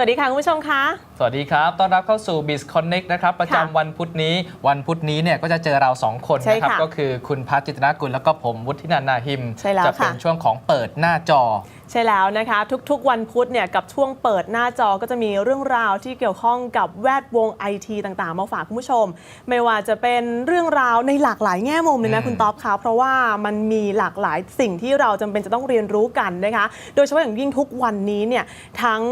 สวัสดีค่ะคุณผู้ชมคะ สวัสดีครับ ต้อนรับเข้าสู่ Biz Connect นะครับ ประค่ะจำวันพุธนี้ วันพุธนี้เนี่ยก็จะเจอเราสองคนใช่นะครับค่ะก็คือคุณพัชจิตรนากุลแล้วก็ผมวุฒินันท์นาหิมใช่แล้วจะเป็นค่ะช่วงของเปิดหน้าจอใช่แล้วนะคะ ทุกๆ วันพุธเนี่ยกับช่วงเปิดหน้าจอก็จะมีเรื่องราวที่เกี่ยวข้องกับแวดวงไอทีต่างๆ มาฝากคุณผู้ชม ไม่ว่าจะเป็นเรื่องราวในหลากหลายแง่มุมเลยนะอืมคุณต๊อบคะเพราะว่ามันมีหลากหลายสิ่งที่เราจำเป็นจะต้องเรียนรู้กันนะคะ โดยเฉพาะอย่างยิ่งทุกวันนี้เนี่ยทั้ง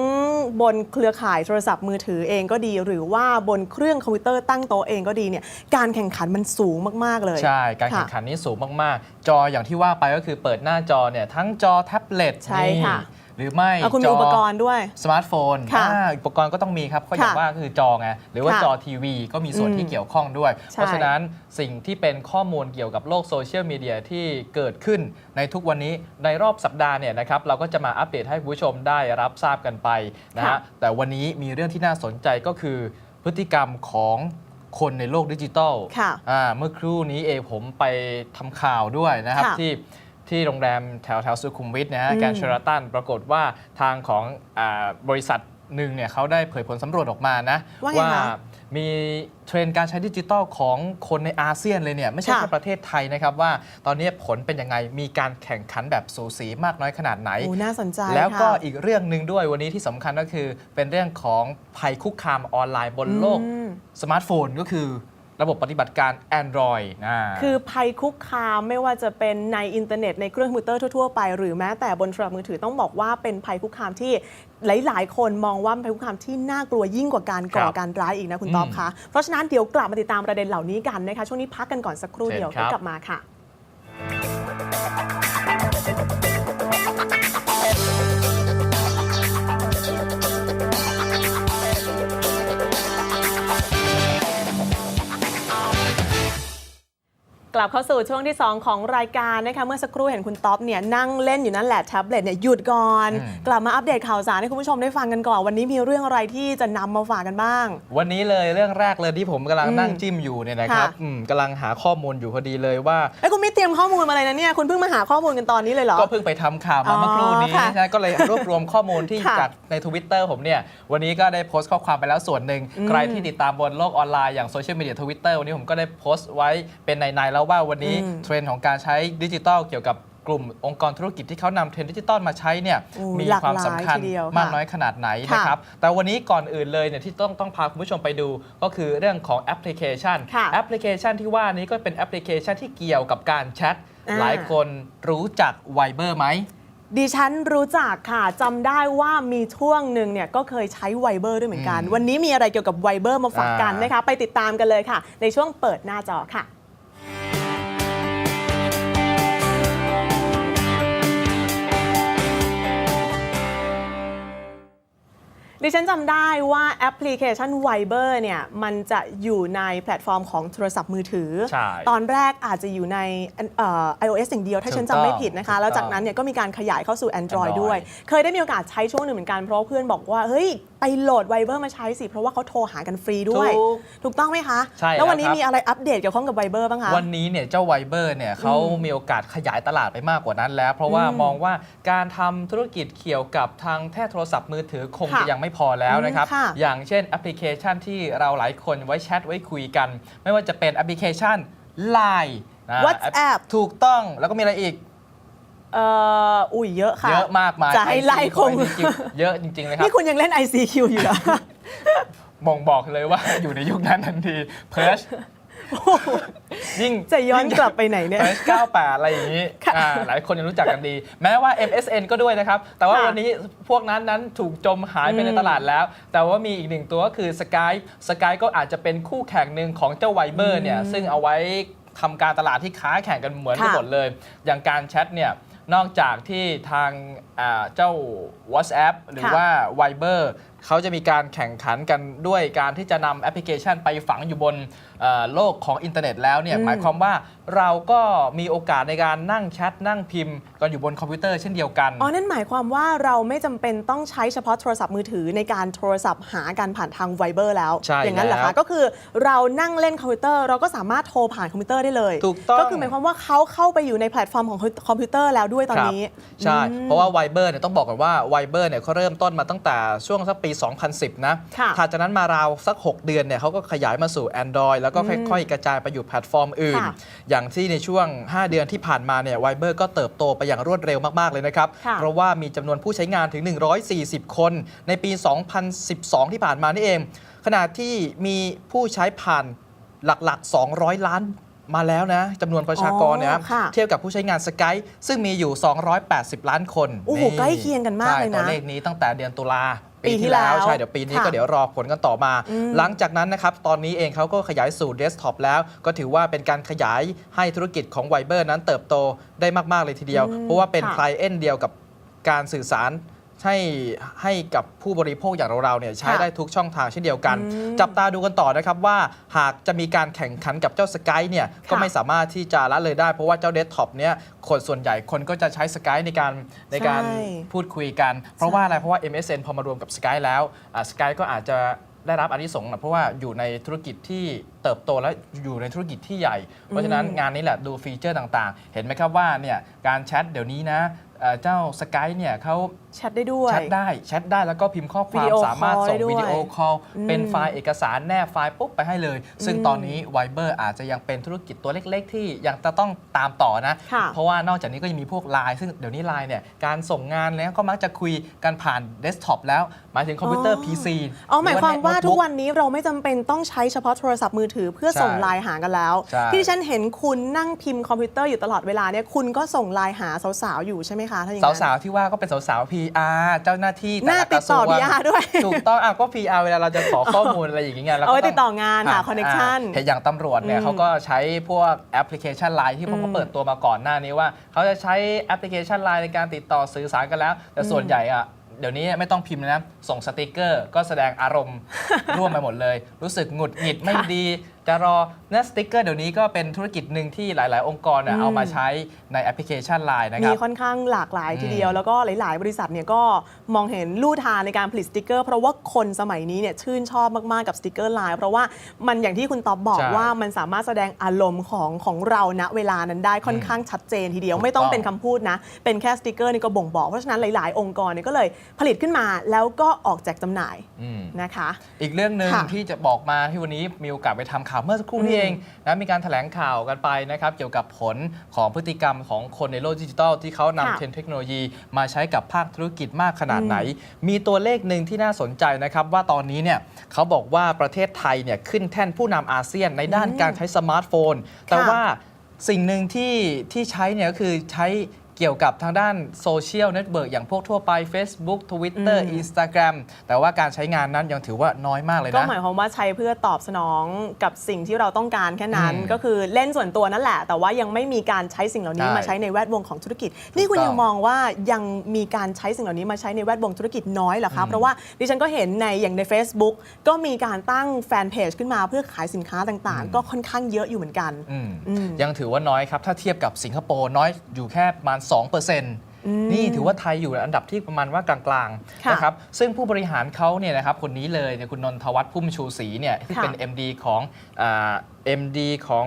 บนเครือข่ายโทรศัพท์มือถือเองก็ดี หรือว่าบนเครื่องคอมพิวเตอร์ตั้งโต๊ะเองก็ดีเนี่ยการแข่งขันมันสูงมากๆเลยใช่ การแข่งค่ะขันนี้สูงมากๆ จออย่างที่ว่าไปก็คือเปิดหน้าจอเนี่ยทั้งจอแท็บเล็ตใช่ค่ะนี่ หรือไม่เอาคุณมีจอุปกรณ์ด้วยสมาร์ทโฟนค่ะอ่าอุปกรณ์ก็ต้องมีครับก็อย่างค่ะว่าคือจอไงหรือว่าค่ะจอทีวีก็มีส่วนอืมที่เกี่ยวข้องด้วย ใช่เพราะฉะนั้นสิ่งที่เป็นข้อมูลเกี่ยวกับโลกโซเชียลมีเดียที่เกิดขึ้นในทุกวันนี้ในรอบสัปดาห์เนี่ยนะครับเราก็จะมาอัปเดตให้คุณผู้ชมได้รับทราบกันไปนะค่ะ ฮะแต่วันนี้มีเรื่องที่น่าสนใจก็คือพฤติกรรมของคนในโลกดิจิทัล ค่ะ อ่าเมื่อครู่นี้เองผมไปทำข่าวด้วยนะครับ ค่ะที่ ที่โรงแรมแถวแถวสุขุมวิทนะฮะอืมแกรนด์เชอราตันปรากฏว่าทางของอาบริษัทหนึ่งเนี่ยเขาได้เผยผลสำรวจออกมานะว่าไงคะมีเทรนด์การใช้ดิจิทัลของคนในอาเซียนเลยเนี่ย ไม่ใช่ค่ะแค่ประเทศไทยนะครับ ว่าตอนนี้ผลเป็นยังไงมีการแข่งขันแบบสูสีมากน้อยขนาดไหนโอ้น่าสนใจ แล้วก็ค่ะอีกเรื่องหนึ่งด้วยวันนี้ที่สำคัญก็คือเป็นเรื่องของภัยคุกคามออนไลน์บนโลกอืมสมาร์ทโฟนก็คือ ระบบปฏิบัติการ Android นะคือภัยคุกคามไม่ว่าจะเป็นในอินเทอร์เน็ตในเครื่องคอมพิวเตอร์ทั่วๆไป หรือแม้แต่บนโทรศัพท์มือถือต้องบอกว่าเป็นภัยคุกคามที่หลาย ๆ คนมองว่าเป็นภัยคุกคามที่น่ากลัวยิ่งกว่าการก่อครับการร้ายอีกนะคุณอืมต๊อบคะเพราะฉะนั้นเดี๋ยวกลับมาติดตามประเด็นเหล่านี้กันนะคะช่วงนี้พักกันก่อนสักครู่เชิญเดียวครับเดี๋ยวกลับมาค่ะ กลับเข้าสู่ช่วงที่ 2 ของรายการนะคะเมื่อสักครู่เห็นคุณท็อปเนี่ยนั่งเล่นอยู่นั่นแหละแท็บเล็ตเนี่ยหยุดก่อน อืม กลับมาอัปเดตข่าวสารให้คุณผู้ชมได้ฟังกันก่อน วันนี้มีเรื่องอะไรที่จะนำมาฝากกันบ้าง วันนี้เลยเรื่องแรกเลยที่ผมกำลังอืมนั่งจิ้มอยู่เนี่ยนะครับค่ะ อืมกำลังหาข้อมูลอยู่พอดีเลยว่า ไอ้ยคุณไม่เตรียมข้อมูลมาเลยนะเนี่ยคุณเพิ่งมาหาข้อมูลกันตอนนี้เลยเหรอ ก็เพิ่งไปทำข่าวอ๋มาอเมื่อครู่นี้ค่ะนะก็เลยรวบรวมข้อมูลที่ค่ะจากในทวิตเตอร์ผมเนี่ย วันนี้ก็ได้โพสต์ข้อความไปแล้วส่วนหนึ่ง อืมใครที่ติดตามบนโลกออนไลน์อย่างโซเชียลมีเดียทวิตเตอร์วันนี้ผมก็ได้โพสต์ไว้เป็นในๆแล้วว่าวันนี้อืมเทรนด์ของการใช้ดิจิทัลเกี่ยวกับกลุ่มองค์กรธุรกิจที่เขานำเทรนด์ดิจิทัลมาใช้เนี่ยโอ้มีหลากความหลายสำคัญทีเดียวมากค่ะน้อยขนาดไหนค่ะนะครับแต่วันนี้ก่อนอื่นเลยเนี่ยที่ต้องต้องพาคุณผู้ชมไปดู ก็คือเรื่องของแอปพลิเคชันค่ะแอปพลิเคชันที่ว่านี้ก็เป็นแอปพลิเคชันที่เกี่ยวกับการแชทอ่าหลายคนรู้จัก Viber ไหมดิฉันรู้จักค่ะจำได้ว่ามีช่วงหนึ่งเนี่ยก็เคยใช้ไวเบอร์ด้วยเหมือนกันอืมวันนี้มีอะไรเกี่ยวกับไวเบอร์มาฝากกันอ่านนะคะไปติดตามกันเลยค่ะ ในช่วงเปิดหน้าจอค่ะ ดิฉันจำได้ว่าแอปพลิเคชัน Viber เนี่ยมันจะอยู่ในแพลตฟอร์มของโทรศัพท์มือถือ ใช่ตอนแรกอาจจะอยู่ในเอ่อ iOS อย่างเดียว ถ้าฉันถูกต้องจำไม่ผิดนะคะ ถูกต้องแล้วจากนั้นเนี่ยก็มีการขยายเข้าสู่ Android, Android ด้วย เคยได้มีโอกาสใช้ช่วงหนึ่งเหมือนกัน เพราะว่าเพื่อนบอกว่า เฮ้ย ไปโหลด Viber มาใช้สิ เพราะว่าเขาโทรหากันฟรีด้วย ถูกถูกต้องไหมคะ ใช่แล้ววันนี้แล้วครับ มีอะไรอัปเดตเกี่ยวข้องกับ Viber บ้างคะ วันนี้เนี่ยเจ้าไวเบอร์เนี่ยเขามีโอกาสขยายตลาดไปมากกว่านั้นแล้ว เพราะว่าอืมมองว่าการทำธุรกิจเกี่ยวกับทางแท่โทรศัพท์มือถือคงค่ะ จะยังไม่พอแล้วนะครับอืมค่ะอย่างเช่นแอปพลิเคชันที่เราหลายคนไว้แชทไว้คุยกัน ไม่ว่าจะเป็นแอปพลิเคชัน Line นะ WhatsApp ถูกต้องแล้วก็มีอะไรอีกเอ่ออุ้ยเยอะค่ะ เยอะมากมายจะให้ไล่คงจริงๆเยอะจริงๆเลยครันี่บคุณยังเล่น ICQ อยู่เหรอบ่งบอกเลยว่าอยู่ในยุคนั้นทันทีเพิร์ช ยิ่งจะย้อนกลับไปไหนเนี่ยเพิร์ช98 อะไรอย่างนี้ค่ะอ่าหลายคนยังรู้จักกันดี แม้ว่า MSN ก็ด้วยนะครับ แต่ว่าค่ะวันนี้พวกนั้นนั้นถูกจมหายไปในอืมตลาดแล้ว แต่ว่ามีอีกหนึ่งตัวก็คือ Skype Skype ก็อาจจะเป็นคู่แข่งหนึ่งของเจ้า Viber เนี่ยซึ่งเอาไว้ทำการตลาดที่ค้าแข่งกันเหมือนกันค่ะหมดเลย อย่างการแชทเนี่ยนอกจากที่ทางอ่าเจ้า WhatsApp หรือค่ะว่า Viber เขาจะมีการแข่งขันกันด้วยการที่จะนำแอปพลิเคชันไปฝังอยู่บนเอ่อ โลกของอินเทอร์เน็ตแล้วเนี่ยอืมหมายความว่าเราก็มีโอกาสในการนั่งแชทนั่งพิมพ์กันอยู่บนคอมพิวเตอร์เช่นเดียวกัน อ๋อ นั่นหมายความว่าเราไม่จำเป็นต้องใช้เฉพาะโทรศัพท์มือถือในการโทรศัพท์หากันผ่านทาง Viber แล้วใช่อย่างนั้นเหรอแล้คะวก็คือเรานั่งเล่นคอมพิวเตอร์ เราก็สามารถโทรผ่านคอมพิวเตอร์ได้เลย ถูกต้อง ก็คือหมายความว่าเขาเข้าไปอยู่ในแพลตฟอร์มของคอมพิวเตอร์แล้วด้วยตอนนี้ครับใช่อืมเพราะว่า Viber เนี่ยต้องบอกก่อนว่า Viber เนี่ยเขาเริ่มต้นมาตั้งแต่ช่วงสักปี 2010นะค่ะถัดจากนั้นมาราวสัก 6 เดือนเนี่ยเขาก็ขยายมาสู่ Android แล้วก็ค่อยๆ กระจายไปอยู่แพลตฟอร์มอื่นค่ะอย่างที่ในช่วง 5 เดือนที่ผ่านมาเนี่ยไวเบอร์ก็เติบโตไปอย่างรวดเร็วมากๆเลยนะครับค่ะเพราะว่ามีจำนวนผู้ใช้งานถึง 140 คน ในปี 2012 ที่ผ่านมานี่เอง ขณะที่มีผู้ใช้ผ่านหลักๆ 200 ล้านมาแล้วนะจำนวนประชากรเนี่ยอ๋อค่ะเทียบกับผู้ใช้งานสกายซึ่งมีอยู่ 280 ล้านคน โอ้โห ใกล้เคียงกันมากเลยนะใช่ตัวเลขนี้ตั้งแต่เดือนตุลา ปีที่แล้วใช่เดี๋ยวปีนี้ค่ะก็เดี๋ยวรอผลกันต่อมาอืมหลังจากนั้นนะครับตอนนี้เองเขาก็ขยายสู่เดสก์ท็อปแล้ว ก็ถือว่าเป็นการขยายให้ธุรกิจของไวเบอร์นั้นเติบโตได้มาก ๆ เลยทีเดียวอืมเพราะว่าเป็นค่ะไคลเอนเดียวกับการสื่อสาร ให้ให้กับผู้บริโภคอย่างเราๆเนี่ยใช้ค่ะได้ทุกช่องทางเช่นเดียวกันอืมจับตาดูกันต่อนะครับว่าหากจะมีการแข่งขันกับเจ้าสกายเนี่ยก็ค่ะไม่สามารถที่จะละเลยได้ เพราะว่าเจ้าเดสก์ท็อปเนี่ยคนส่วนใหญ่คนก็จะใช้สกายในการในการใช่พูดคุยกัน เพราะว่าอะไรเพราะว่า MSN พอมารวมกับ Sky แล้วสกายก็อาจจะได้รับอานิสงส์นะเพราะว่าอยู่ในธุรกิจที่เติบโตและอยู่ในธุรกิจที่ใหญ่ เพราะฉะนั้นงานนี้แหละดูฟีเจอร์ต่างๆ เห็นไหมครับว่าเนี่ยการแชทเดี๋ยวนี้นะเอ่อเจ้า Sky เนี่ยเขา แชทได้ด้วย แชทได้แชทได้แล้วก็พิมพ์ข้อควาวิดีมโอสามารถส่งคอลได้ด้วยวิดีโอคอลอืมเป็นไฟล์เอกสารแนบไฟล์ปุ๊บไปให้เลย ซึ่งตอนนี้ Viber อาจจะยังเป็นธุรกิจตัวเล็ก ๆ ที่ยังจะต้องตามต่อนะ ค่ะเพราะว่านอกจากนี้ก็ยังมีพวกไลน์ซึ่งเดี๋ยวนี้ไลน์เนี่ยการส่งงานแล้วก็มักจะคุยกันผ่านเดสก์ท็อปแล้ว หมายถึงคอมพิวเตอร์ PC อ๋อหมายความว่าหรือทุกโน้ตบุ๊วันนี้เราไม่จำเป็นต้องใช้เฉพาะโทรศัพท์มือถือเพื่อใช่ส่งไลน์หากันแล้ว ใช่ ที่ดิฉันเห็นคุณนั่งพิมพ์คอมพิวเตอร์อยู่ตลอดเวลาเนี่ยคุณก็ส่งไลน์หาสาวๆอยู่ใช่ไหมคะถ้าอย่างนั้น สาวๆที่ว่าก็เป็นสาวๆ PR เจ้าหน้าที่หน้าแต่ละติดต่อกระทรวง PR ด้วย ถูกต้องอะก็ PR เวลาเราจะขอข้อมูลอะไรอย่างเงี้ยเราก็เอาไว้ต้ติดต่องานหา connection เห็นอย่างตำรวจเนี่ยอืมเขาก็ใช้พวกแอปพลิเคชันไลน์ที่ผมก็เปิดตัวมาก่อนหน้านี้ว่าเขาจะใช้แอปพลิเคชันไลน์ในการติดต่อสื่อสารกันแล้ว แต่ส่วนใหญ่อะเดี๋ยวนี้ไม่ต้องพิมพ์เลยนะ ส่งสติกเกอร์ ก็แสดงอารมณ์ร่วมไปหมดเลย รู้สึกหงุดหงิดไม่ดี จะรอเนื้อสติกเกอร์เดี๋ยวนี้ก็เป็นธุรกิจหนึ่งที่หลาย ๆ องค์กรเนี่ยอืมเอามาใช้ในแอปพลิเคชันไลน์นะคมีรับค่อนข้างหลากหลายทีเดียวอืมแล้วก็หลาย ๆ บริษัทเนี่ยก็มองเห็นลู่ทางในการผลิตสติกเกอร์ เพราะว่าคนสมัยนี้เนี่ยชื่นชอบมาก ๆ กับสติกเกอร์ไลน์เพราะว่ามันอย่างที่คุณตอบบอกใช่ว่ามันสามารถแสดงอารมณ์ของของเราณเวลานั้นได้ค่อนข้างชัดเจนทีเดียวถูกไม่ต้องต้องเป็นคำพูดนะเป็นแค่สติกเกอร์นี่ก็บ่งบอกเพราะฉะนั้นหลาย ๆ องค์กรเนี่ยก็เลยผลิตขึ้นมาแล้วก็ออกแจกจำหน่ายอืมนะคะ อีกเรื่องหนึ่งค่ะที่จะบอกมาที่วันนี้มีโอกาสไปทำข่าวเมื่อสักครู่นี้เองนะมีการแถลงข่าวกันไปนะครับเกี่ยวกับผลของพฤติกรรมของคนในโลกดิจิทัลที่เขานำค่ะเทรนด์เทคโนโลยี มาใช้กับภาคธุรกิจมากขนาดไหน มีตัวเลขหนึ่งที่น่าสนใจนะครับว่าตอนนี้เนี่ยเขาบอกว่าประเทศไทยเนี่ยขึ้นแท่นผู้นำอาเซียนในด้านการใช้สมาร์ทโฟน แต่ว่าสิ่งหนึ่งที่ที่ใช้เนี่ยก็คือใช้ เกี่ยวกับทางด้านโซเชียลเน็ตเวิร์กอย่างพวกทั่วไป Facebook Twitter อืม Instagram แต่ว่าการใช้งานนั้นยังถือว่าน้อยมากเลยก็นะ หมายความว่าใช้เพื่อตอบสนองกับสิ่งที่เราต้องการแค่นั้น อืมก็คือเล่นส่วนตัวนั่นแหละ แต่ว่ายังไม่มีการใช้สิ่งเหล่านี้ใช่มาใช้ในแวดวงของธุรกิจ นี่คุณต้องยังมองว่ายังมีการใช้สิ่งเหล่านี้มาใช้ในแวดวงธุรกิจน้อยเหรอคะอืมเพราะว่าดิฉันก็เห็นในอย่างใน Facebook ก็มีการตั้งแฟนเพจขึ้นมาเพื่อขายสินค้าต่างๆก็ค่อนข้างเยอะอยู่เหมือนกัน อืมอืมยังถือว่าน้อยครับ ถ้าเทียบกับสิงคโปร์น้อยอยู่แค่ประมาณ2%นี่ถือว่าไทยอยู่ในอันดับที่ประมาณว่ากลางๆค่ะนะครับซึ่งผู้บริหารเขาเนี่ยนะครับคนนี้เลยเนี่ยคุณนนทวัฒน์พุ่มชูศรีเนี่ยที่ค่ะเป็น MD ของอ่า MD ของ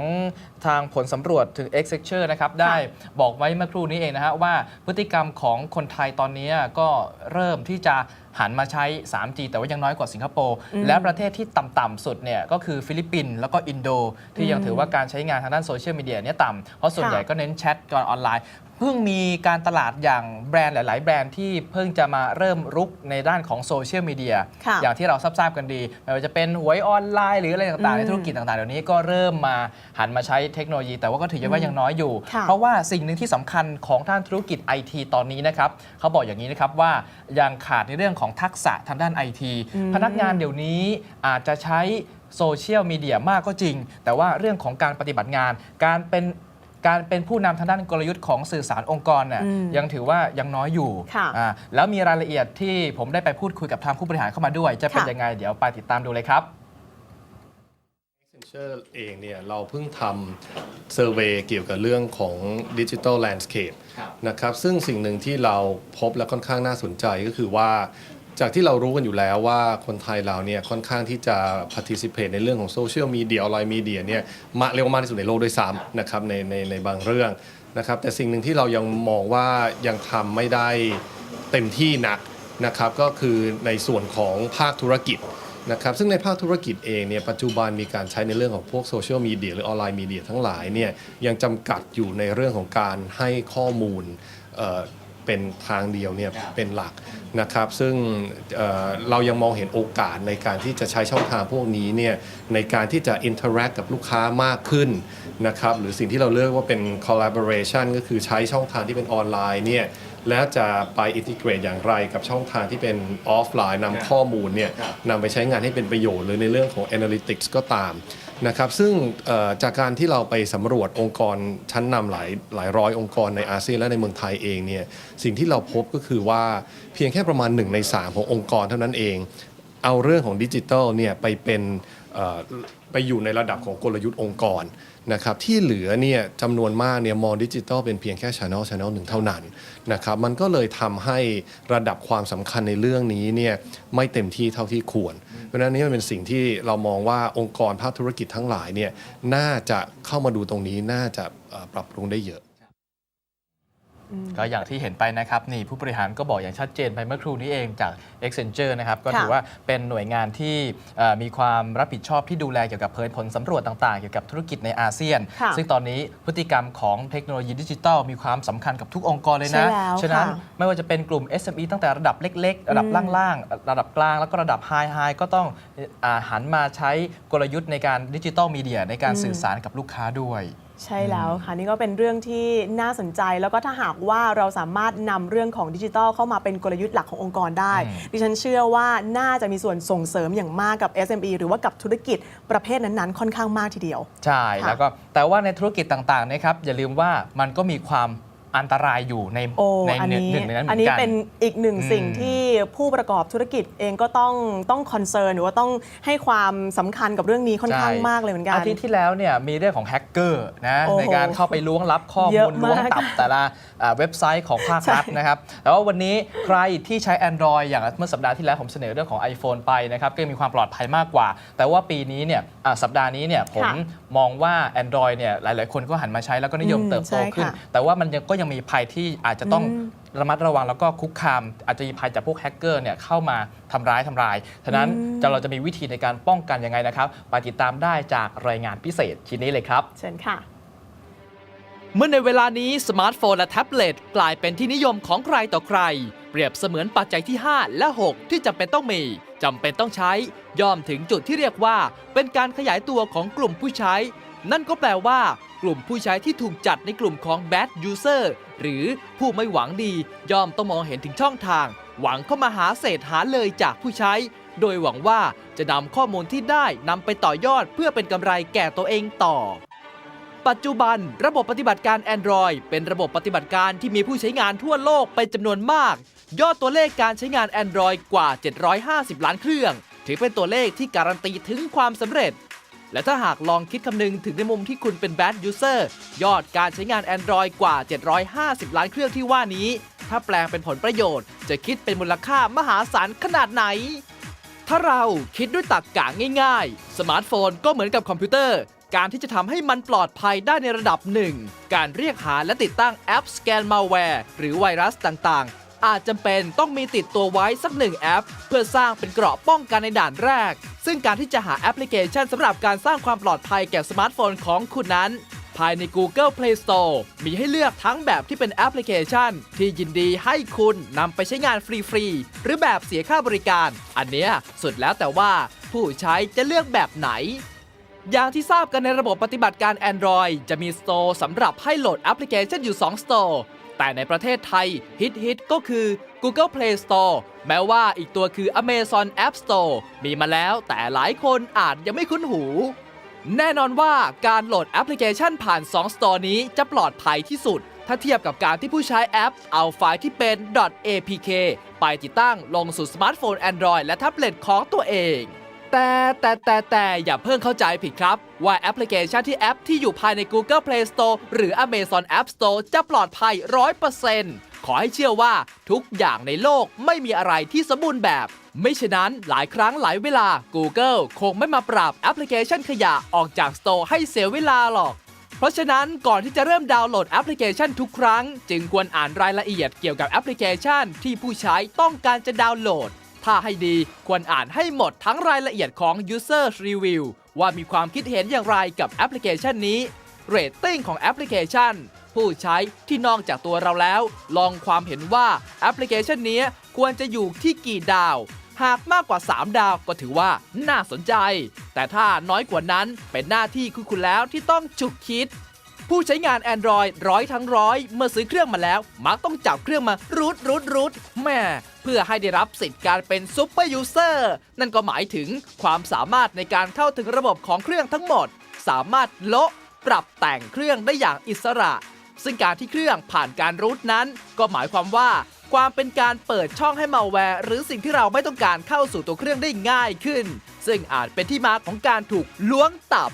ทางผลสำรวจถึง e x c e n t u r e นะครับได้บอกไว้เมื่อครู่นี้เองนะฮะว่าพฤติกรรมของคนไทยตอนนี้ก็เริ่มที่จะ หันมาใช้ 3G แต่ว่ายังน้อยกว่าสิงคโปร์อืมและประเทศที่ต่ำๆสุดเนี่ยก็คือฟิลิปปินส์แล้วก็อินโด ที่ยังถือว่าการใช้งานทางด้านโซเชียลมีเดียเนี่ยต่ำเพราะส่วนค่ะใหญ่ก็เน้นแชทกันออนไลน์เพิ่งมีการตลาดอย่างแบรนด์หลาย ๆ แบรนด์ที่เพิ่งจะมาเริ่มรุกในด้านของโซเชียลมีเดียค่ะอย่างที่เราทราบๆกันดีไม่ว่าจะเป็นหวยออนไลน์หรืออะไรต่าง ๆ ในธุรกิจต่าง ๆ เดี๋ยวนี้ก็เริ่มมาหันมาใช้เทคโนโลยี แต่ว่าก็ถือว่ายังน้อยอยู่ค่ะเพราะว่าสิ่งหนึ่งที่สำคัญของด้านธุรกิจไอทีตอนนี้นะครับเขาบอกอย่างนี้นะครับว่ายังขาดในเรื่องของทักษะทางด้านไอทีพนักงานเดี๋ยวนี้อาจจะใช้โซเชียลมีเดียมากก็จริง แต่ว่าเรื่องของการปฏิบัติงาน การเป็นการเป็นผู้นำทางด้านกลยุทธ์ของสื่อสารองค์กรน่ะอืมยังถือว่ายังน้อยอยู่ค่ะอ่าแล้วมีรายละเอียดที่ผมได้ไปพูดคุยกับทางผู้บริหารเข้ามาด้วย จะเป็นค่ะยังไงเดี๋ยวไปติดตามดูเลยครับ Accenture เองเนี่ยเราเพิ่งทำเซอร์เวยเกี่ยวกับเรื่องของดิจิ t a ลแลนด์สเคปครับนะครับซึ่งสิ่งหนึ่งที่เราพบและค่อนข้างน่าสนใจก็คือว่า จากที่เรารู้กันอยู่แล้วว่าคนไทยเราเนี่ยค่อนข้างที่จะ participate ในเรื่องของโซเชียลมีเดียออนไลน์มีเดียเนี่ยมาเร็วมากที่สุดในโลกด้วยซ้ำนะครับในในในบางเรื่องนะครับแต่สิ่งหนึ่งที่เรายังมองว่ายังทำไม่ได้เต็มที่นักนะครับก็คือในส่วนของภาคธุรกิจนะครับซึ่งในภาคธุรกิจเองเนี่ยปัจจุบันมีการใช้ในเรื่องของพวกโซเชียลมีเดียหรือออนไลน์มีเดียทั้งหลายเนี่ยยังจำกัดอยู่ในเรื่องของการให้ข้อมูล เอ่อเป็นทางเดียวเนี่ยเป็นหลักนะครับ ซึ่งเอ่อเรายังมองเห็นโอกาสในการที่จะใช้ช่องทางพวกนี้เนี่ยในการที่จะ interact กับลูกค้ามากขึ้นนะครับหรือสิ่งที่เราเรียกว่าเป็น collaboration ก็คือใช้ช่องทางที่เป็นออนไลน์เนี่ยแล้วจะไปอินทิเกรตอย่างไรกับช่องทางที่เป็นออฟไลน์นำข้อมูลเนี่ยนำไปใช้งานให้เป็นประโยชน์หรือในเรื่องของ analytics ก็ตาม นะครับซึ่งจากการที่เราไปสำรวจองค์กรชั้นนำหลายหลายร้อยองค์กรในอาเซียนและในเมืองไทยเองเนี่ยสิ่งที่เราพบก็คือว่าเพียงแค่ประมาณ 1 ใน 3 ขององค์กรเท่านั้นเอง เอาเรื่องของดิจิทัลเนี่ยไปเป็นไปอยู่ในระดับของกลยุทธ์องค์กร นะครับที่เหลือเนี่ยจำนวนมากเนี่ยมองดิจิทัลเป็นเพียงแค่ช n e l ช n e l หนึ่งเท่านั้นนะครับมันก็เลยทำให้ระดับความสำคัญในเรื่องนี้เนี่ยไม่เต็มที่เท่าที่ควร เพราะฉะนั้นนี่มันเป็นสิ่งที่เรามองว่าองค์กรภาคธุรกิจทั้งหลายเนี่ยน่าจะเข้ามาดูตรงนี้น่าจะปรับปรุงได้เยอะก็อย่างที่เห็นไปนะครับนี่ผู้บริหารก็บอกอย่างชัดเจนไปเมื่อครู่นี้เองจาก Accenture นะครับก็ค่ะถือว่าเป็นหน่วยงานที่เอ่อมีความรับผิดชอบที่ดูแลเกี่ยวกับเผยผลสำรวจต่างๆ เกี่ยวกับธุรกิจในอาเซียนค่ะซึ่งตอนนี้พฤติกรรมของเทคโนโลยีดิจิทัลมีความสำคัญกับทุกองค์กรเลยนะใช่แล้วฉะนั้นค่ะไม่ว่าจะเป็นกลุ่ม SME ตั้งแต่ระดับเล็ก ๆ ระดับล่างๆ ระดับกลางแล้วก็ระดับไฮไฮก็ต้องอาหันมาใช้กลยุทธ์ในการดิจิทัลมีเดียในการสื่อสารกับลูกค้าด้วยใช่แล้วค่ะ นี่ก็เป็นเรื่องที่น่าสนใจแล้วก็ถ้าหากว่าเราสามารถนำเรื่องของดิจิทัลเข้ามาเป็นกลยุทธ์หลักขององค์กรได้อืมดิฉันเชื่อว่าน่าจะมีส่วนส่งเสริมอย่างมากกับ SME หรือว่ากับธุรกิจประเภทนั้นๆ ค่อนข้างมากทีเดียว ใช่ค่ะแล้วก็แต่ว่าในธุรกิจต่างๆนะครับอย่าลืมว่ามันก็มีความอันตรายอยู่ในโอ้ในอันหนึ่งนี้หนึ่งในนั้นเหมือัอนนนี้กันเป็นอีกหนึ่งอืมสิ่งที่ผู้ประกอบธุรกิจเองก็ต้องต้องคอนเซิร์นหรือว่าต้องให้ความสำคัญกับเรื่องนี้ค่อนข้างใช่มากเลยเหมือนกันอาทิตย์ที่แล้วเนี่ยมีเรื่องของแฮกเกอร์นะโอ้โหในการเข้าไปล้วงลับข้อเยมูอะลมากล้วงตับแต่ละอ่า เว็บไซต์ของภาครัฐใช่นะครับแต่ว่าวันนี้ใครที่ใช้ Android อย่างเมื่อสัปดาห์ที่แล้วผมเสนอเรื่องของ iPhone ไปนะครับก็มีความปลอดภัยมากกว่า แต่ว่าปีนี้เนี่ยอ่าสัปดาห์นี้เนี่ยผมค่ะมองว่า Android เนี่ยหลาย ๆ คนก็หันมาใช้แล้วก็นิยมอืมเติบโตใช่ขึ้นค่ะแต่ว่ามันยังก็ยังมีภัยที่อาจจะต้องอืมระมัดระวังแล้วก็คุกคาม อาจจะมีภัยจากพวกแฮกเกอร์เนี่ยเข้ามาทำร้ายทำลายฉะนั้นอืมจะเราจะมีวิธีในการป้องกันยังไงนะครับ ไปติดตามได้จากรายงานพิเศษชิ้นนี้เลยครับ เชิญค่ะ เมื่อในเวลานี้สมาร์ทโฟนและแท็บเล็ตกลายเป็นที่นิยมของใครต่อใคร เปรียบเสมือนปัจจัยที่ 5 และ 6 ที่จำเป็นต้องมีจำเป็นต้องใช้ย่อมถึงจุดที่เรียกว่า เป็นการขยายตัวของกลุ่มผู้ใช้ นั่นก็แปลว่า กลุ่มผู้ใช้ที่ถูกจัดในกลุ่มของ bad user หรือผู้ไม่หวังดี ย่อมต้องมองเห็นถึงช่องทาง หวังเข้ามาหาเศษหาเลยจากผู้ใช้ โดยหวังว่าจะนำข้อมูลที่ได้นำไปต่อยอดเพื่อเป็นกำไรแก่ตัวเองต่อ ปัจจุบัน ระบบปฏิบัติการ Android เป็นระบบปฏิบัติการที่มีผู้ใช้งานทั่วโลกเป็นจำนวนมาก ยอดตัวเลขการใช้งาน Android กว่า 750 ล้านเครื่อง ถือเป็นตัวเลขที่การันตีถึงความสำเร็จ และถ้าหากลองคิดคำนึงถึงในมุมที่คุณเป็น bad user ยอดการใช้งาน Android กว่า 750 ล้านเครื่องที่ว่านี้ ถ้าแปลงเป็นผลประโยชน์ จะคิดเป็นมูลค่ามหาศาลขนาดไหนถ้าเราคิดด้วยตรรกกะง่ายๆ สมาร์ทโฟนก็เหมือนกับคอมพิวเตอร์ การที่จะทำให้มันปลอดภัยได้ในระดับหนึ่ง การเรียกหาและติดตั้งแอปสแกนมาแวร์หรือไวรัสต่างๆ อาจจำเป็นต้องมีติดตัวไว้สักหนึ่งแอป เพื่อสร้างเป็นเกราะป้องกันในด่านแรก ซึ่งการที่จะหาแอปพลิเคชันสำหรับการสร้างความปลอดภัยแก่สมาร์ทโฟนของคุณนั้นภายใน Google Play Store มีให้เลือกทั้งแบบที่เป็นแอปพลิเคชัน ที่ยินดีให้คุณนำไปใช้งานฟรีๆ หรือแบบเสียค่าบริการ อันเนี้ยสุดแล้วแต่ว่าผู้ใช้จะเลือกแบบไหน อย่างที่ทราบกันในระบบปฏิบัติการ Android จะมี Store สำหรับให้โหลดแอปพลิเคชันอยู่ 2 Store แต่ในประเทศไทยฮิตฮิตๆก็คือ Google Play Store แม้ว่าอีกตัวคือ Amazon App Store มีมาแล้วแต่หลายคนอาจยังไม่คุ้นหู แน่นอนว่าการโหลดแอปพลิเคชันผ่าน 2 Store นี้จะปลอดภัยที่สุด ถ้าเทียบกับการที่ผู้ใช้แอป เอาไฟล์ที่เป็น .apk ไปติดตั้งลงสู่สมาร์ทโฟน Android และแท็บเล็ตของตัวเอง แต่แต่แต่แต่อย่าเพิ่งเข้าใจผิดครับ ว่าแอปพลิเคชันที่แอปที่อยู่ภายใน Google Play Store หรือ Amazon App Store จะปลอดภัย 100%ขอให้เชื่อว่าทุกอย่างในโลกไม่มีอะไรที่สมบูรณ์แบบ ไม่ฉะนั้นหลายครั้งหลายเวลา Google คงไม่มาปรับแอปพลิเคชันขยะออกจาก Store ให้เสียเวลาหรอกเพราะฉะนั้นก่อนที่จะเริ่มดาวน์โหลดแอปพลิเคชันทุกครั้ง จึงควรอ่านรายละเอียดเกี่ยวกับแอปพลิเคชันที่ผู้ใช้ต้องการจะดาวน์โหลด ถ้าให้ดีควรอ่านให้หมดทั้งรายละเอียดของ User Review ว่ามีความคิดเห็นอย่างไรกับแอปพลิเคชันนี้เรตติ้งของแอปพลิเคชัน ผู้ใช้ที่นอกจากตัวเราแล้ว ลองความเห็นว่าแอปพลิเคชันนี้ควรจะอยู่ที่กี่ดาว หากมากกว่า 3 ดาวก็ถือว่าน่าสนใจ แต่ถ้าน้อยกว่านั้นเป็นหน้าที่คุณคุณแล้วที่ต้องฉุกคิด ผู้ใช้งาน Android ร้อยทั้งร้อยเมื่อซื้อเครื่องมาแล้ว มักต้องจับเครื่องมารูดรูดรูดแม่ พื่อให้ได้รับสิทธิ์การเป็นซุปเปอร์ยูเซอร์นั่นก็หมายถึงความสามารถในการเข้าถึงระบบของเครื่องทั้งหมด สามารถโละปรับแต่งเครื่องได้อย่างอิสระ ซึ่งการที่เครื่องผ่านการรูทนั้น ก็หมายความว่า ความเป็นการเปิดช่องให้มาแวร์หรือสิ่งที่เราไม่ต้องการเข้าสู่ตัวเครื่องได้ง่ายขึ้น ซึ่งอาจเป็นที่มาของการถูกล้วงตับ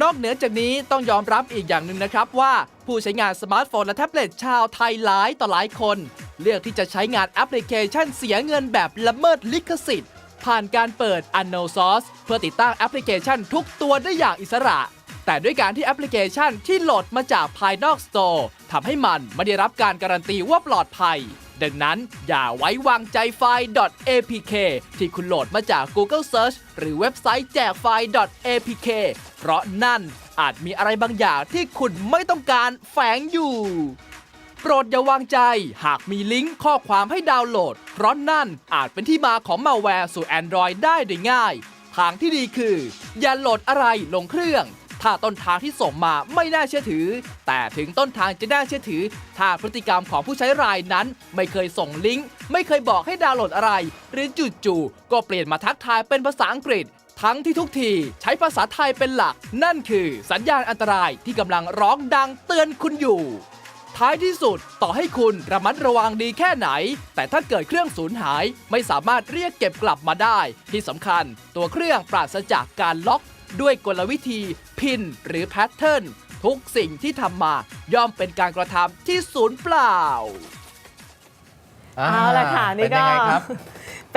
นอกเหนือจากนี้ต้องยอมรับอีกอย่างหนึ่งนะครับว่า ผู้ใช้งานสมาร์ทโฟนและแท็บเล็ตชาวไทยหลายต่อหลายคน เลือกที่จะใช้งานแอปพลิเคชันเสียเงินแบบละเมิดลิขสิทธิ์ ผ่านการเปิด u n k n o w Source เพื่อติดตั้งแอปพลิเคชันทุกตัวได้อย่างอิสระ แต่ด้วยการที่แอปพลิเคชันที่โหลดมาจากภายนอก Store ทำให้มันไม่ได้รับการการันตีว่าปลอดภัย ดังนั้นอย่าไว้วางใจไฟล์ .apk ที่คุณโหลดมาจาก Google Search หรือเว็บไซต์แจกไฟล์ .apk เพราะนั่นอาจมีอะไรบางอย่างที่คุณไม่ต้องการแฝงอยู่ โปรดอย่าวางใจ หากมีลิงก์ข้อความให้ดาวน์โหลด เพราะนั่นอาจเป็นที่มาของมาแวร์สู่ Android ได้โดยง่าย ทางที่ดีคือ อย่าโหลดอะไรลงเครื่อง ถ้าต้นทางที่ส่งมาไม่น่าเชื่อถือ แต่ถึงต้นทางจะน่าเชื่อถือ ถ้าพฤติกรรมของผู้ใช้รายนั้น ไม่เคยส่งลิงก์ไม่เคยบอกให้ดาวน์โหลดอะไร หรือจู่ๆก็เปลี่ยนมาทักทายเป็นภาษาอังกฤษทั้งที่ทุกทีใช้ภาษาไทยเป็นหลัก นั่นคือสัญญาณอันตรายที่กำลังร้องดังเตือนคุณอยู่ ท้ายที่สุด ต่อให้คุณระมัดระวังดีแค่ไหน แต่ถ้าเกิดเครื่องสูญหายไม่สามารถเรียกเก็บกลับมาได้ ที่สำคัญ ตัวเครื่องปราศจากการล็อก ด้วยกลวิธีพินหรือแพทเทิร์นทุกสิ่งที่ทำมาย่อมเป็นการกระทำที่ศูนย์เปล่า เอาละค่ะเป็นี่นยัก็งไงครับ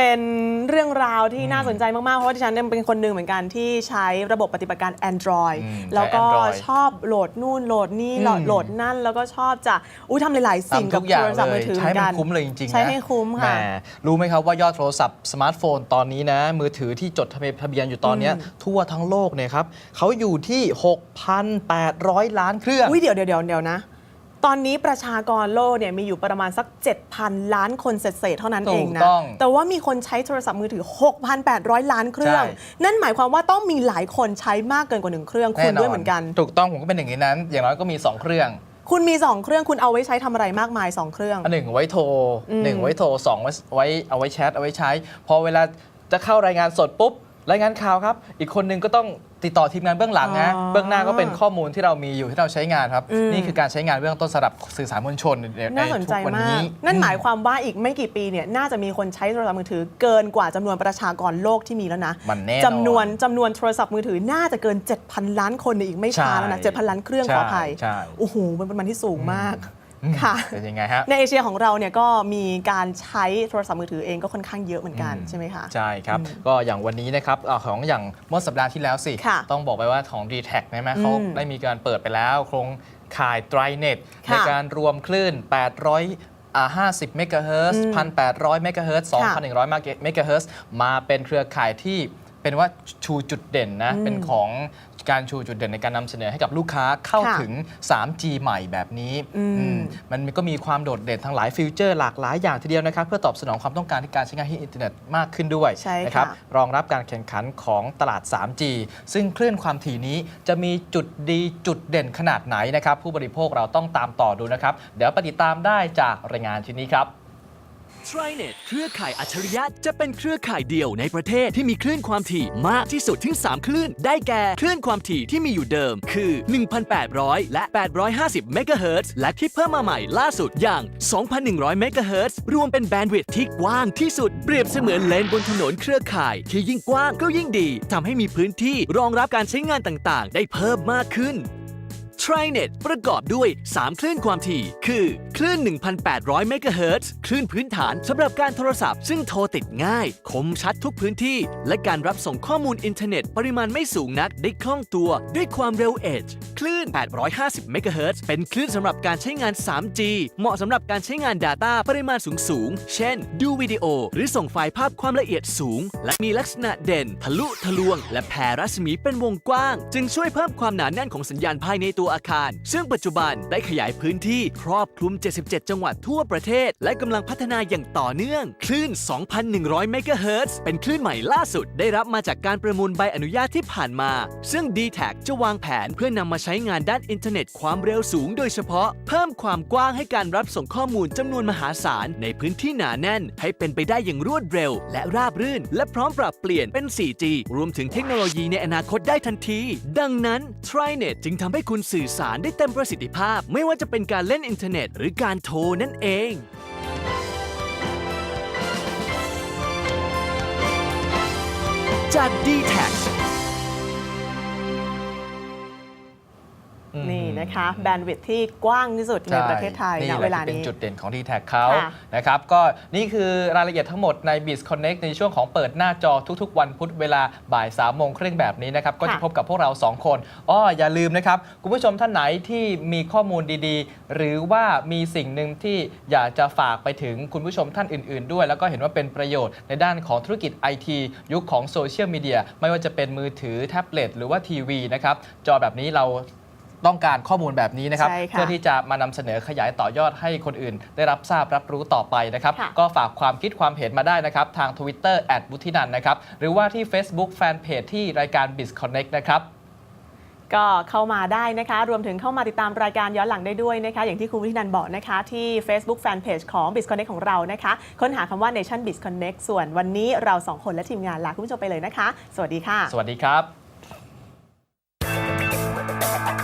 เป็นเรื่องราวที่น่าสนใจมาก ๆ เพราะว่าดิฉันเนี่ยเป็นคนหนึ่งเหมือนกันที่ใช้ระบบปฏิบัติการ Android อืมแล้วก็ใช้ Android ชอบโหลดนู่นโหลดนี่อืมโหลดโหลดนั่น แล้วก็ชอบจะอุ้ยทำหลาย ๆ สิ่งทำกัทุบกอย่าโทงรศัพท์เลมือยถือใช้เหมือนมักันน คุ้มเลยจริงๆนะใช้ให้คุ้มค่ะแหรู้ไหมครับว่ายอดโทรศัพท์สมาร์ทโฟนตอนนี้นะ มือถือที่จดทะเบียนทะเบียนอยู่ตอนเนี้ยอืม ทั่วทั้งโลกเนี่ยครับเขาอยู่ที่ 6,800 ล้านเครื่อง อุ้ยเดี๋ยวเดี๋ยวเดี๋ยวเดี๋ยวนะ ตอนนี้ประชากรโลกเนี่ยมีอยู่ประมาณสัก 7,000 ล้านคนเศษๆเท่านั้นเองนะถูกต้องแต่ว่ามีคนใช้โทรศัพท์มือถือ 6,800 ล้านเครื่อง ใช่ นั่นหมายความว่าต้องมีหลายคนใช้มากเกินกว่าหนึ่งเครื่องคุณด้วยเหมือนกัน ถูกต้องผมก็เป็นอย่างนี้นั้น อย่างน้อยก็มี 2 เครื่อง คุณมี 2 เครื่องคุณเอาไว้ใช้ทำอะไรมากมาย 2 เครื่อง อันหนึ่งไว้โทรอืมหนึ่งไว้โทรสองไว้ไว้เอาไว้แชทเอาไว้ใช้ พอเวลาจะเข้ารายงานสดปุ๊บ รายงานข่าวครับ อีกคนนึงก็ต้อง ติดต่อทีมงานเบื้องหลังนะอ๋อเบื้องหน้าก็เป็นข้อมูลที่เรามีอยู่ที่เราใช้งานครับ อืม นี่คือการใช้งานเบื้องต้นสำหรับสื่อสารมวลชนในน่าสนใจทุกวันมานี้กนั่นหมายความว่าอีกไม่กี่ปีเนี่ยน่าจะมีคนใช้โทรศัพท์มือถือเกินกว่าจำนวนประชากรโลกที่มีแล้วนะมันแน่นอนจำนวนจำนวนโทรศัพท์มือถือน่าจะเกิน 7,000 ล้านคนในอีกไม่ช้าแล้วนะใช่ 7,000 ล้านเครื่องใช่ขออภัยใช่โอ้โหมันเป็นมันที่สูงมาก ค่ะเป็นยังไงฮะในเอเชียของเราเนี่ยก็มีการใช้โทรศัพท์มือถือเองก็ค่อนข้างเยอะเหมือนกันอืมใช่ไหมคะใช่ครับ ก็อย่างวันนี้นะครับอาของอย่างเมื่อสัปดาห์ที่แล้วสิค่ะต้องบอกไปว่าของ d t แทใช่ไหมเขาอืมได้มีการเปิดไปแล้วโครงข่าย t r i n e t ค่ะในการรวมคลื่น 800อ่า50 เมกะเฮิรตซ์อืม1,800 เมกะเฮิรตซ์ค่ะ2,100 เมกะเฮิรตซ์มาเป็นเครือข่ายที่เป็นว่าชูจุดเด่นนะอืมเป็นของ การชูจุดเด่นในการนำเสนอให้กับลูกค้าเข้าค่ะถึง 3G ใหม่แบบนี้อืม อืมมันก็มีความโดดเด่นทั้งหลายฟิวเจอร์หลากหลายอย่างทีเดียวนะครับ เพื่อตอบสนองความต้องการในการใช้งานที่อินเทอร์เน็ตมากขึ้นด้วยใช่ค่ะ นะครับรองรับการแข่งขันของตลาด 3G ซึ่งคลื่นความถี่นี้จะมีจุดดีจุดเด่นขนาดไหนนะครับ ผู้บริโภคเราต้องตามต่อดูนะครับ เดี๋ยวไปฏิดตามได้จากรายงานชิ้นนี้ครับ Trinet เครือข่ายอัจฉริยะจะเป็นเครือข่ายเดียวในประเทศที่มีคลื่นความถี่มากที่สุดถึง 3 คลื่น ได้แก่คลื่นความถี่ที่มีอยู่เดิม คือ 1,800 และ 850 เมกะเฮิรตซ์และที่เพิ่มมาใหม่ล่าสุดอย่าง 2,100 เมกะเฮิรตซ์รวมเป็นแบนด์วิดท์ที่กว้างที่สุด เปรียบเสมือนเลนบนถนนเครือข่าย ที่ยิ่งกว้างก็ยิ่งดีทำให้มีพื้นที่รองรับการใช้งานต่างๆ ได้เพิ่มมากขึ้น TriNet ประกอบด้วย 3 คลื่นความถี่ คือคลื่น 1,800 เมกะเฮิรตซ์คลื่นพื้นฐานสำหรับการโทรศัพท์ ซึ่งโทรติดง่าย คมชัดทุกพื้นที่ และการรับส่งข้อมูลอินเทอร์เน็ต ปริมาณไม่สูงนักได้คล่องตัวด้วยความเร็ว Edge คลื่น 850 เมกะเฮิรตซ์เป็นคลื่นสำหรับการใช้งาน 3G เหมาะสำหรับการใช้งาน Data ปริมาณสูงสูงๆเช่น ดูวิดีโอ หรือส่งไฟล์ภาพความละเอียดสูง และมีลักษณะเด่น ทะลุทะลวง และแผ่รัศมีเป็นวงกว้าง จึงช่วยเพิ่มความหนาแน่นของสัญญาณภายในตัวอาคาร ซึ่งปัจจุบันได้ขยายพื้นที่ครอบคลุม 77 จังหวัดทั่วประเทศ และกำลังพัฒนาอย่างต่อเนื่อง คลื่น 2,100 เมกะเฮิรตซ์เป็นคลื่นใหม่ล่าสุด ได้รับมาจากการประมูลใบอนุญาตที่ผ่านมา ซึ่ง d t แทจะวางแผนเพื่อนำมาใช้งานด้านอินเทอร์เน็ตความเร็วสูง โดยเฉพาะเพิ่มความกว้างให้การรับส่งข้อมูลจำนวนมหาศาลในพื้นที่หนาแน่น ให้เป็นไปได้อย่างรวดเร็ว และราบรื่น และพร้อมปรับเปลี่ยนเป็น 4G รวมถึงเทคโนโลยีในอนาคตได้ทันที ดังนั้น TriNet จึงทำให้คุณสื่อสารได้เต็มประสิทธิภาพ ไม่ว่าจะเป็นการเล่นอินเทอร์เน็ต หรือการโทรนั่นเอง จาก d t แท นี่นะคะแบนด์วิดท์ที่กว้างที่สุดในประเทศไทยณแหะเวลาที่เป็นนี้จุดเด่นของ d t แทเขาค่ะนะครับก็นี่คือรายละเอียดทั้งหมดใน b i z Connect ในช่วงของเปิดหน้าจอทุกๆ วันพุธเวลาบ่าย3ามโมงครึ่งแบบนี้นะครับ ก็จะพบกับพวกเรา 2 คนอ้ออย่าลืมนะครับ คุณผู้ชมท่านไหนที่มีข้อมูลดีๆ หรือว่ามีสิ่งหนึ่งที่อยากจะฝากไปถึงคุณผู้ชมท่านอื่น ๆ ด้วย แล้วก็เห็นว่าเป็นประโยชน์ในด้านของธุรกิจไอทียุคของโซเชียลมีเดียไม่ว่าจะเป็นมือถือแท็บเล็ตหรือว่าทีวีนะครับจอแบบนี้เรา ต้องการข้อมูลแบบนี้นะครับ ใช่ค่ะเพื่อที่จะมานำเสนอขยายต่อยอดให้คนอื่น ได้รับทราบรับรู้ต่อไปนะครับ ค่ะ ก็ฝากความคิดความเห็นมาได้นะครับ ทาง Twitter แอดบุธินันนะครับ หรือว่าที่ Facebook Fanpage ที่รายการ Biz Connect นะครับ ก็เข้ามาได้นะคะ รวมถึงเข้ามาติดตามรายการย้อนหลังได้ด้วยนะคะ อย่างที่ครูวิทินันบอกนะคะ ที่ Facebook Fanpage ของ b i z Connect ของเรานะคะ ค้นหาคำว่า Nation b i z Connect ส่วนวันนี้เราสองคนและทีมงานลาคุณผู้ชมไปเลยนะคะ สวัสดีค่ะ สวัสดีครับ